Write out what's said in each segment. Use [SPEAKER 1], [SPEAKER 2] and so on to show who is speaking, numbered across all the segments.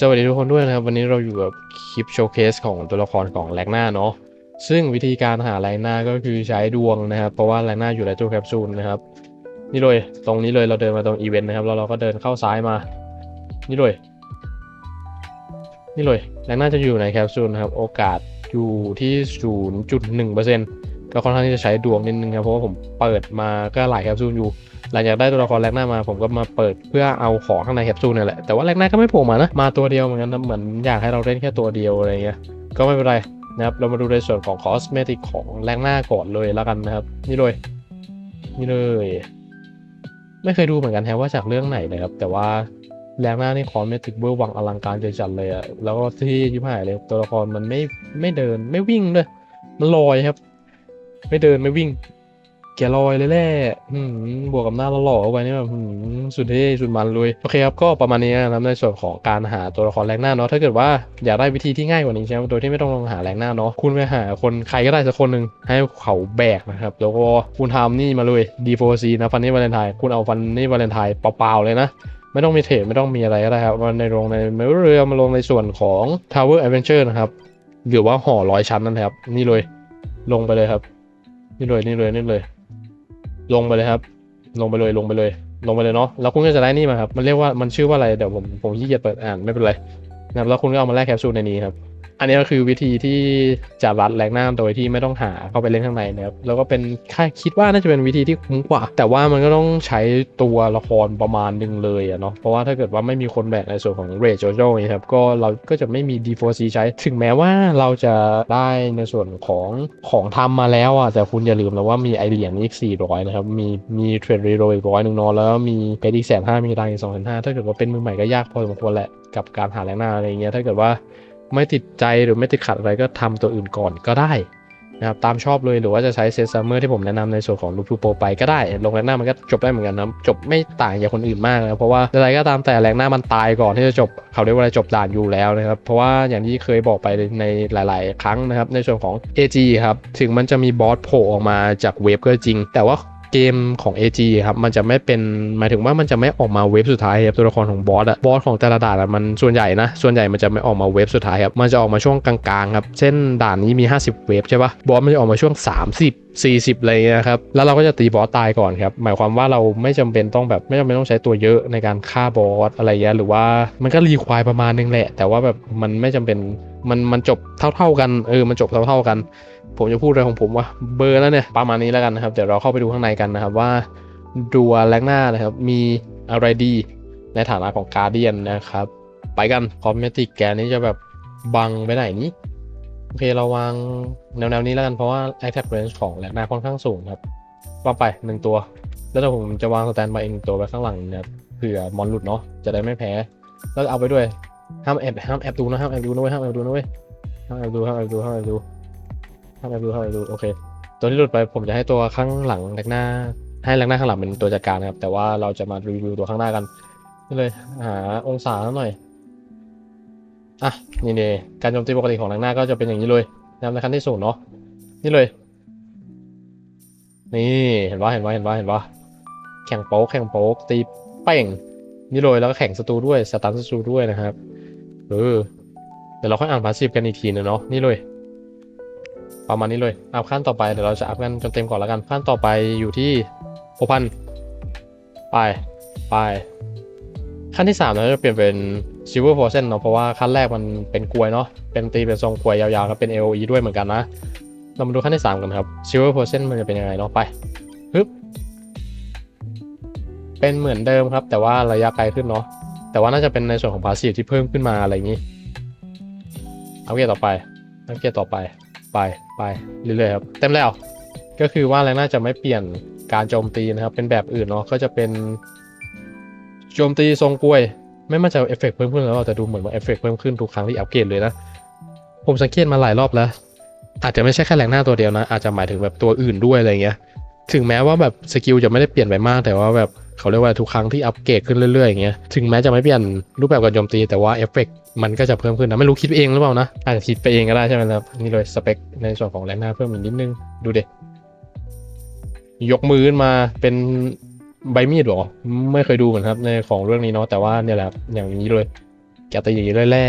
[SPEAKER 1] สวัสดีทุกคนด้วยนะครับ วันนี้เราอยู่กับคลิปโชว์เคสของตัวละครของแลกหน้าเนาะซึ่งวิธีการหาแลกหน้าก็คือใช้ดวงนะครับ เพราะว่าแลกหน้าอยู่ในตู้แคปซูลนะครับ นี่เลยตรงนี้เลยเราเดินมาตรงอีเวนต์นะครับแล้วเราก็เดินเข้าซ้ายมา นี่เลย นี่เลยแลกหน้าจะอยู่ในแคปซูลนะครับ โอกาสอยู่ที่ 0.1% ก็ค่อนข้างที่จะใช้ดวงนิดนึงครับเพราะว่าผมเปิดมาก็หลายแคปซูลอยู่ หลังจากได้ตัวละครแรกหน้ามาผมก็มาเปิดเพื่อเอาของข้างในแคปซูลนี่แหละแต่ว่าแรกหน้าก็ไม่โผล่มานะมาตัวเดียวเหมือนกันนะเหมือนอยากให้เราเล่นแค่ตัวเดียวอะไรเงี้ยก็ไม่เป็นไรนะครับเรามาดูในส่วนของคอสเมติกของแรกหน้าก่อนเลยแล้วกันนะครับ นี่เลย นี่เลย ไม่เคยดูเหมือนกันแฮะว่าจากเรื่องไหนนะครับ แต่ว่าแรงหน้านี่คอสเมติกเบอร์วังอลังการจัดเลยอะแล้วก็ที่ยิบหายเลยตัวละครมันไม่ไม่เดินไม่วิ่งเลยมันลอยครับ ไม่เดินไม่วิ่ง แกลอยเลยแหละบวกกับหน้าหล่อๆเข้าไปนี่แบบสุดเท่สุดมันเลยโอเคครับก็ประมาณนี้นะครับในส่วนของการหาตัวละครแรงหน้าเนาะถ้าเกิดว่าอยากได้วิธีที่ง่ายกว่านี้ใช่ไหมโดยที่ไม่ต้องลงหาแรงหน้าเนาะคุณไปหาคนใครก็ได้สักคนหนึ่งให้เขาแบกนะครับแล้วก็คุณทำนี่มาเลย D4C นะฟันนี่วาเลนไทน์คุณเอาฟันนี่วาเลนไทน์เปล่าๆเลยนะไม่ต้องมีเทรดไม่ต้องมีอะไรก็ได้ครับมาในลงในเรือมาลงในส่วนของ Tower Adventure นะครับหรือว่าหอร้อยชั้นนั่นครับ นี่เลยลงไปเลยครับ นี่เลยนี่เลยนี่เลย ลงไปเลยครับ ลงไปเลยลงไปเลย ลงไปเลยเนาะแล้วคุณก็จะได้นี่มาครับมันเรียกว่ามันชื่อว่าอะไรเดี๋ยวผมผมขี้เกียจเปิดอ่านไม่เป็นไรนะครับแล้วคุณก็เอามาแลกแคปซูลในนี้ครับ อันนี้ก็คือวิธีที่จะรัดแรงหน้าโดยที่ไม่ต้องหาเข้าไปเล่นข้างในนะครับแล้วก็เป็นค่าคิดว่าน่าจะเป็นวิธีที่คุ้มกว่า แต่ว่ามันก็ต้องใช้ตัวละครประมาณหนึ่งเลยอะเนาะเพราะว่าถ้าเกิดว่าไม่มีคนแบกในส่วนของเรจโจโจ้นี่ครับก็เราก็จะไม่มี D4C ใช้ ถึงแม้ว่าเราจะได้ในส่วนของของทำมาแล้วอะแต่คุณอย่าลืมนะว่ามีไอเหรียญอีก 400 นะครับ มีมีเทรดรีโรอีกร้อยหนึ่งนาะแล้วมีเพชรอีกแสนห้ามีตังอีกสองแสนห้าถ้าเกิดว่าเป็นมือใหม่ก็ยากพอสมควรแหละกับการหาแรงหน้าอะไรเงี้ยถ้าเกิดว่า ไม่ติดใจหรือไม่ติดขัดอะไรก็ทำตัวอื่นก่อนก็ได้นะครับตามชอบเลยหรือว่าจะใช้เซตซัมเมอร์ที่ผมแนะนำในส่วนของลูทูโปรไปก็ได้ลงแรงหน้ามันก็จบได้เหมือนกันนะจบไม่ต่างจากคนอื่นมากนะเพราะว่าอะไรก็ตามแต่แรงหน้ามันตายก่อนที่จะจบเขาเรียกว่าอะไรจบด่านอยู่แล้วนะครับเพราะว่าอย่างที่เคยบอกไปในหลาย ๆ ครั้งนะครับในส่วนของ AG ครับถึงมันจะมีบอสโผล่ออกมาจากเวฟก็จริง แต่ว่า เกมของ AG ครับมันจะไม่เป็นหมายถึงว่ามันจะไม่ออกมาเวฟสุดท้ายครับตัวละครของบอสอะบอสของแต่ละด่านอะมันส่วนใหญ่นะส่วนใหญ่มันจะไม่ออกมาเวฟสุดท้ายครับมันจะออกมาช่วงกลางๆครับเช่นด่านนี้มี 50 เวฟใช่ปะบอสมันจะออกมาช่วง 30 40อะไรเงี้ยครับแล้วเราก็จะตีบอสตายก่อนครับหมายความว่าเราไม่จำเป็นต้องแบบไม่จำเป็นต้องใช้ตัวเยอะในการฆ่าบอสอะไรเงี้ยหรือว่ามันก็รีควายประมาณนึงแหละ แต่ว่าแบบมันไม่จำเป็น มันมันจบเท่า ๆกันเออมันจบเท่าๆกัน ผมจะพูดอะไรของผมว่าเบอร์แล้วเนี่ยประมาณนี้แล้วกันนะครับเดี๋ยวเราเข้าไปดูข้างในกันนะครับว่าดัวแลกหน้านะครับมีอะไรดีในฐานะของการเดียนนะครับ ไปกันคอมเมติกแกนี้จะแบบบังไปไหนนี้โอเคเราวางแนวๆนี้แล้วกันเพราะว่า attack range ของแลกหน้าค่อนข้างสูงครับวางไปหนึ่งตัว แล้วเดี๋ยวผมจะวางสแตนบายอีกหนึ่งตัวไว้ข้างหลังนะครับเผื่อมอนหลุดเนาะจะได้ไม่แพ้ แล้วเอาไปด้วย ห้ามแอบห้ามแอบดูนะห้ามแอบดูนะเว้ยห้ามแอบดูนะเว้ยห้ามแอบดูห้ามแอบดูห้ามแอบดูห้ามแอบดูห้ามแอบดูโอเค ตัวที่หลุดไปผมจะให้ตัวข้างหลังแลกหน้า ให้แลกหน้าข้างหลังเป็นตัวจัดการนะครับ แต่ว่าเราจะมารีวิวตัวข้างหน้ากันนี่เลยหาองศาหน่อยอะนี่เลยการโจมตีปกติของแลกหน้าก็จะเป็นอย่างนี้เลยนะครับในขั้นที่ศูนย์เนาะนี่เลย นี่เห็นว่าเห็นว่าเห็นว่าเห็นว่าแข่งโป๊กแข่งโป๊กตีเป้งนี่เลยแล้วก็แข่งศัตรูด้วยสตันศัตรูด้วยนะครับ เออ เดี๋ยวเราค่อยอ่านพาสซีฟกันอีกทีนึงเนาะนี่เลย ประมาณนี้เลยอัพขั้นต่อไปเดี๋ยวเราจะอัพกันจนเต็มก่อนแล้วกันขั้นต่อไปอยู่ที่หกพันไปไปขั้นที่3เราจะเปลี่ยนเป็น Silver p o r t i o n เนาะเพราะว่าขั้นแรกมันเป็นกลวยเนาะเป็นตีเป็นทรงกลวยยาวๆครับเป็น AOE ด้วยเหมือนกันนะ เรามาดูขั้นที่ 3 กันครับ Silver p o r t i o n มันจะเป็นยังไงเนาะไปปึ๊บเป็นเหมือนเดิมครับ แต่ว่าระยะไกลขึ้นเนาะ แต่ว่าน่าจะเป็นในส่วนของพาสซีฟที่เพิ่มขึ้นมาอะไรอย่างนี้เอาเกียร์ต่อไปเอาเกียร์ต่อไป ไปไปเรื่อยๆครับ เต็มแล้ว ก็คือว่าแรงน่าจะไม่เปลี่ยนการโจมตีนะครับ เป็นแบบอื่นเนาะ ก็จะเป็นโจมตีทรงกล้วย ไม่มั่นใจว่าเอฟเฟกต์เพิ่มขึ้นแล้วแต่ดูเหมือนว่าเอฟเฟกต์เพิ่มขึ้นทุกครั้งที่อัปเกรดเลยนะ ผมสังเกตมาหลายรอบแล้ว อาจจะไม่ใช่แค่แรงหน้าตัวเดียวนะ อาจจะหมายถึงแบบตัวอื่นด้วยอะไรเงี้ย ถึงแม้ว่าแบบสกิลจะไม่ได้เปลี่ยนไปมาก แต่ว่าแบบ เขาเรียกว่าทุกครั้งที่อัปเกรดขึ้นเรื่อยๆอย่างเงี้ยถึงแม้จะไม่เปลี่ยนรูปแบบการโจมตีแต่ว่าเอฟเฟกต์มันก็จะเพิ่มขึ้นนะไม่รู้คิดไปเองหรือเปล่านะอาจจะคิดไปเองก็ได้ใช่ไหมครับนี่เลยสเปคในส่วนของแรงหน้าเพิ่มอีกนิดนึงดูเด็ยกมือขึ้นมาเป็นใบมีดหรอไม่เคยดูเหมือนครับ ในของเรื่องนี้เนาะแต่ว่าเนี่ยแหละอย่างนี้เลยแกตีอย่างนี้เลยแหละ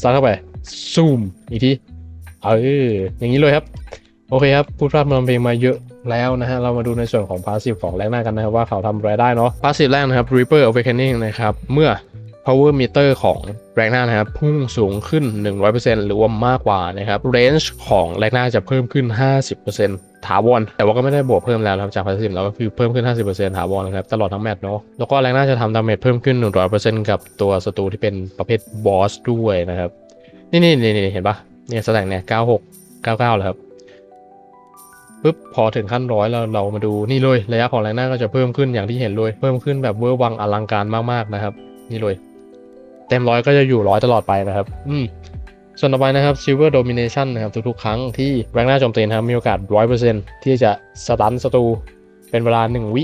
[SPEAKER 1] ซัดเข้าไปซูมอีกทีเอออย่างนี้เลยครับ โอเคครับพูดพลาดมันเพลงมาเยอะ แล้วนะฮะเรามาดูในส่วนของพาสซีฟของแรงหน้ากันนะครับว่าเขาทำอะไรได้เนาะพาสซีฟแรกนะครับ Reaper Awakening นะครับเมื่อ power meter ของแรงหน้านะครับพุ่งสูงขึ้น 100%หรือว่ามากกว่านะครับ range ของแรงหน้าจะเพิ่มขึ้น 50%ถาวรแต่ว่าก็ไม่ได้บวกเพิ่มแล้วนะครับจากพาสซีฟแล้วก็คือเพิ่มขึ้น 50%ถาวรนะครับตลอดทั้งแมตช์เนาะแล้วก็แรงหน้าจะทำดาเมจเพิ่มขึ้น 100%กับตัวศัตรูที่เป็นประเภทบอสด้วยนะครับ นี่นี่นี่เห็นปะเนี่ยสแต็กเนี่ย96 99แล้วครับ ปุ๊บพอถึงขั้นร้อยเราเรามาดูนี่เลยระยะของแรงหน้าก็จะเพิ่มขึ้นอย่างที่เห็นเลย เพิ่มขึ้นแบบเวอร์วังอลังการมากๆนะครับ นี่เลยเต็มร้อยก็จะอยู่ร้อยตลอดไปนะครับ อืมส่วนต่อไปนะครับ Silver Domination นะครับทุกๆ ครั้งที่แรงหน้าโจมตีนะครับมีโอกาส 100%ที่จะสตันศัตรูเป็นเวลา 1 วิ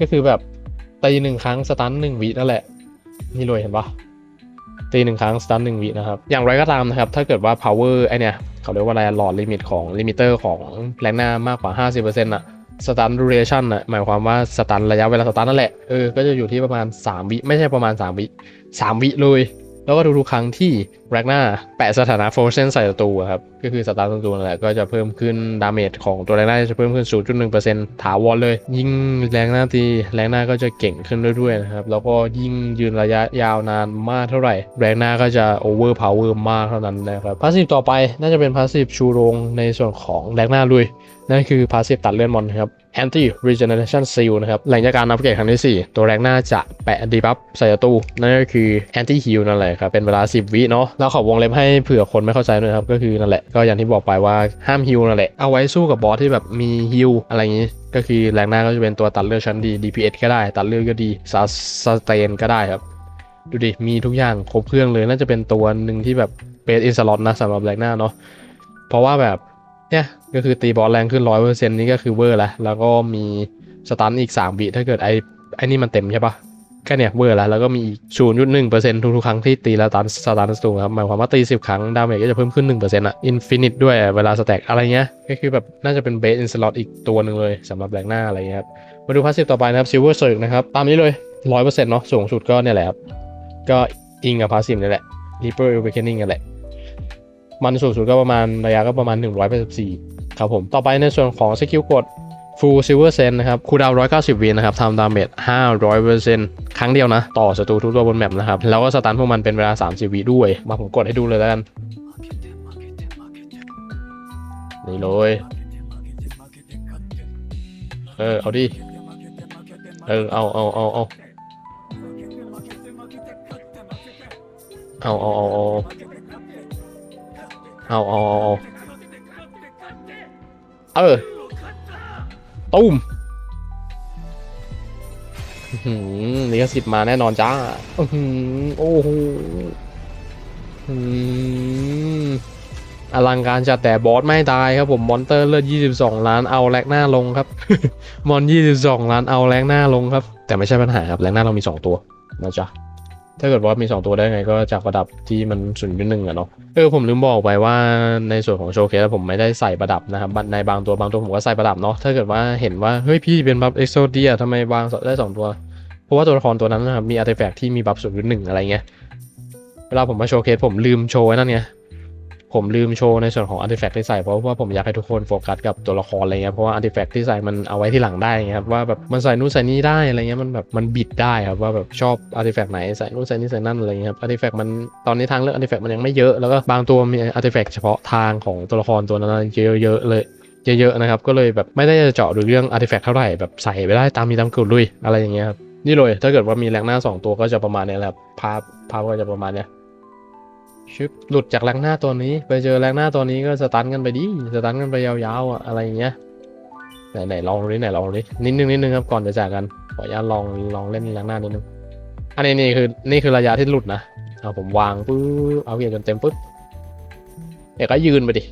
[SPEAKER 1] ก็คือแบบตีหนึ่งครั้งสตันหนึ่งวินั่นแหละ นี่เลยเห็นปะตีหนึ่งครั้งสตันหนึ่งวินะครับ อย่างไรก็ตามนะครับ ถ้าเกิดว่า power ไอเนี่ย เขาเรียกว่าอะไรหลอดลิมิตของลิมิเตอร์ของแรงหน้ามากกว่า 50%อะสตันดูเรชั่นอะหมายความว่าสตันระยะเวลาสตันนั่นแหละเออก็จะอยู่ที่ประมาณ 3 วิ ไม่ใช่ประมาณ 3 วิ 3 วิเลย แล้วก็ทุกๆครั้งที่แรกหน้าแปะสถานะโฟเซนใส่ตัวครับ ก็คือสตาร์ทศัวนั่นแหละก็จะเพิ่มขึ้นดาเมจของตัวแรงหน้าจะเพิ่มขึ้น 0.1%ถาวรเลย ยิ่งแรงหน้าตีแรงหน้าก็จะเก่งขึ้นเรื่อยๆนะครับแล้วก็ยิ่งยืนระยะยาวนานมากเท่าไหร่ แรงหน้าก็จะโอเวอร์พาวเวอร์มากเท่านั้นนะครับพาสซีฟต่อไปน่าจะเป็นพาสซีฟชูโรงในส่วนของแรงหน้าลุยนั่นคือพาสซีฟตัดเลื่อนมอนครับ Anti Regeneration Seal นะครับ หลังจากการอัปเกรดครั้งที่ 4 ตัวแรงหน้าจะแปะดีบัฟใส่ตรูนั่นก็คือ Anti Heal นั่นแหละครับ เป็นเวลา 10 วิเนาะแล้วขอวงเล็บให้เผื่อคนไม่เข้าใจด้วยครับ ก็คือนั่นแหละก็อย่างที่บอกไปว่าห้ามฮิลนั่นแหละ เอาไว้สู้กับบอสที่แบบมีฮิลอะไรอย่างนี้ ก็คือแรงหน้าก็จะเป็นตัวตัดเลือดชั้นดี DPS ก็ได้ ตัดเลือดก็ดีสาสเตนก็ได้ครับ ดูดิ มีทุกอย่างครบเครื่องเลยน่าจะเป็นตัวหนึ่งที่แบบเบสอินสล็อตนะสำหรับแรงหน้าเนาะเพราะว่าแบบเนี่ยก็คือตีบอลแรงขึ้นร้อยเปอร์เซ็นต์นี่ก็คือเวอร์แล้วแล้วก็มีสตันอีก3วิถ้าเกิดไอไอนี่มันเต็มใช่ปะ แค่เนี่ยเวอร์แล้วแล้วก็มีศูนย์จุดหนึ่งเปอร์เซ็นต์ทุกๆครั้งที่ตีแล้วตันสตันสตูครับหมายความว่าตีสิบครั้งดาเมจก็จะเพิ่มขึ้นหนึ่งเปอร์เซ็นต์อะอินฟินิตด้วยเวลาสแต็กอะไรเงี้ยก็คือแบบน่าจะเป็นเบสอินสล็อตอีกตัวหนึ่งเลยสำหรับแรงหน้าอะไรเงี้ยครับมาดูพาสซีฟต่อไปนะครับซิลเวอร์เซิร์กนะครับตามนี้เลยร้อยเปอร์เซ็นต์เนาะสูงสุดก็เนี่ยแหละครับก็อิงกับพาสซีฟนี่แหละ Reaper Awakening กันแหละมันสูงสุดก็ประมาณระยะก็ประมาณ184ครับผมต่อไปในส่วนของสกิลกด Full Silver Sen นะครับ คูดาวน์190วินะครับทำดาเมจ500%ครั้งเดียวนะ ต่อศัตรูทุกตัวบนแมปนะครับ แล้วก็สตันพวกมันเป็นเวลา 30วิด้วย มาผมกดให้ดูเลยแล้วกัน นี่เลย เออ เอาดิ เออ เอาเอาเอาเอาเอาเอาเอาเอาเอาเอาเอาเอาเออ ตุ้มอื้อหือลิขสิทธิ์มาแน่นอนจ้าโอ้โหอลังการจัดแต่บอสไม่ตายครับผมมอนเตอร์เลือด 22 ล้านเอาแลกหน้าลงครับ มอน 22 ล้านเอาแรงหน้าลงครับ แต่ไม่ใช่ปัญหาครับแรงหน้าเรามี 2 ตัวนะจ๊ะ ถ้าเกิดว่ามี 2 ตัวได้ไงก็จากประดับที่มันศูนย์จุดหนึ่งอะเนาะเออผมลืมบอกไปว่าในส่วนของโชว์เคสผมไม่ได้ใส่ประดับนะครับในบางตัวบางตัวผมก็ใส่ประดับเนาะถ้าเกิดว่าเห็นว่าเฮ้ยพี่เป็นบัฟเอ็กโซเดียทำไมวางได้สองตัว เพราะว่าตัวละครตัวนั้นนะครับมีอาร์ติแฟกต์ที่มีบัฟศูนย์จุดหนึ่งอะไรเงี้ยเวลาผมมาโชว์เคสผมลืมโชว์ไว้นั่นไง ผมลืมโชว์ในส่วนของอาร์ติแฟกต์ที่ใส่เพราะว่าผมอยากให้ทุกคนโฟกัสกับตัวละครอะไรเงี้ยเพราะว่าอาร์ติแฟกต์ที่ใส่มันเอาไว้ที่หลังได้ไงครับว่าแบบมันใส่นู่นใส่นี่ได้อะไรเงี้ยมันแบบมันบิดได้ครับว่าแบบชอบอาร์ติแฟกต์ไหนใส่นู่นใส่นี่ใส่นั่นอะไรเงี้ยครับอาร์ติแฟกต์มันตอนนี้ทางเลือกอาร์ติแฟกต์มันยังไม่เยอะแล้วก็บางตัวมีอาร์ติแฟกต์เฉพาะทางของตัวละครตัวนั้นเยอะๆเลยเยอะๆนะครับก็เลยแบบไม่ได้จะเจาะดูเรื่องอาร์ติแฟกต์เท่าไหร่แบบใส่ไปได้ตามมีตามเกิดลุยอะไรอย่างเงี้ยครับนี่เลยถ้าเกิดว่ามีแรงหน้าสองตัวก็จะประมาณนี้แหละครับภาพภาพก็จะประมาณเนี้ย ชึบหลุดจากแรงหน้าตัวนี้ ไปเจอแรงหน้าตัวนี้ก็สตันกันไปดิสตันกันไปยาวๆอะอะไรอย่างเงี้ยไหนไหนลองดูดิไหนลองดูดินิดนึงนิดนึงครับก่อนจะจากกันขออนุญาตลองลองเล่นแรงหน้านิดนึงอันนี้นี่คือนี่คือระยะที่หลุดนะเอาผมวางปุ๊บเอาเกียร์จนเต็มปุ๊บเดี๋ยวก็ยืนไปดิ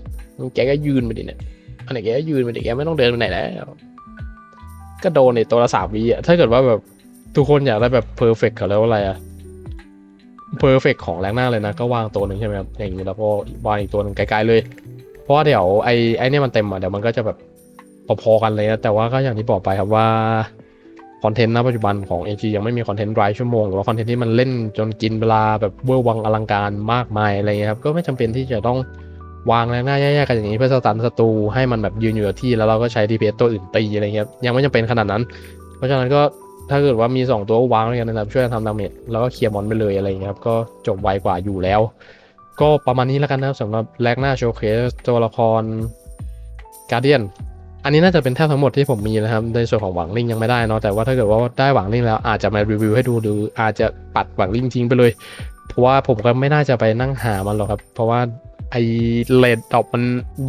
[SPEAKER 1] แกก็ยืนไปดิเนี่ยอันไหนแกก็ยืนไปดิแกไม่ต้องเดินไปไหนแล้วก็โดนในตัวละสามวิอะถ้าเกิดว่าแบบทุกคนอยากได้แบบเพอร์เฟกต์เขาเรียกว่าอะไรอะ เพอร์เฟกของแรงหน้าเลยนะ ก็วางตัวหนึ่งใช่ไหมครับอย่างนี้แล้วก็วางอีกตัวหนึ่งไกลๆเลย เพราะว่าเดี๋ยวไอ้ไอ้เนี่ยมันเต็มอะเดี๋ยวมันก็จะแบบพอๆกันเลยนะแต่ว่าก็อย่างที่บอกไปครับว่าคอนเทนต์ณปัจจุบันของ AG ยังไม่มีคอนเทนต์รายชั่วโมงหรือว่าคอนเทนต์ที่มันเล่นจนกินเวลาแบบเวอร์วังอลังการมากมายอะไรเงี้ยครับก็ไม่จำเป็นที่จะต้องวางแรงหน้าแย่ๆกันอย่างนี้เพื่อสตันศัตรูให้มันแบบยืนอยู่ที่แล้วเราก็ใช้ DPS ตัวอื่นตีอะไรเงี้ยยังไม่จำเป็นขนาดนั้น เพราะฉะนั้นก็ ถ้าเกิดว่ามี 2 ตัววางด้วยกันนะครับช่วยกันทำดาเมจแล้วก็เคลียร์มอนไปเลยอะไรเงี้ยครับก็จบไวกว่าอยู่แล้ว ก็ประมาณนี้แล้วกันนะครับสำหรับแลกหน้าโชว์เคสตัวละครการเดียนอันนี้น่าจะเป็นแทบทั้งหมดที่ผมมีนะครับในส่วนของหวังลิงยังไม่ได้เนาะแต่ว่าถ้าเกิดว่าได้หวังลิงแล้วอาจจะมารีวิวให้ดูหรืออาจจะปัดหวังลิงทิ้งไปเลย เพราะว่าผมก็ไม่น่าจะไปนั่งหามันหรอกครับ เพราะว่า ไอเลดดอกมัน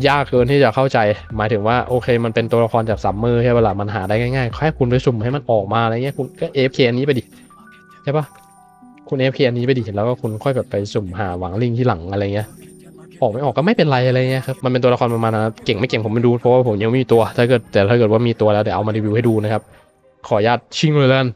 [SPEAKER 1] ยากเกินที่จะเข้าใจ หมายถึงว่าโอเค มันเป็นตัวละครจากซัมเมอร์ใช่ปะล่ะมันหาได้ง่ายๆแค่คุณไปสุ่มให้มันออกมาอะไรเงี้ยคุณก็ AFK อันนี้ไปดิใช่ปะคุณ AFK อันนี้ไปดิแล้วก็คุณค่อยแบบไปสุ่มหาหวังลิงที่หลังอะไรเงี้ยออกไม่ออกก็ไม่เป็นไรอะไรเงี้ยครับมันเป็นตัวละครประมาณนั้นเก่งไม่เก่งผมไม่รู้เพราะว่าผมยังไม่มีตัว ถ้าเกิดแต่ถ้าเกิดว่ามีตัวแล้วเดี๋ยวเอามารีวิวให้ดูนะครับขออนุญาตชิงเลยแล้ว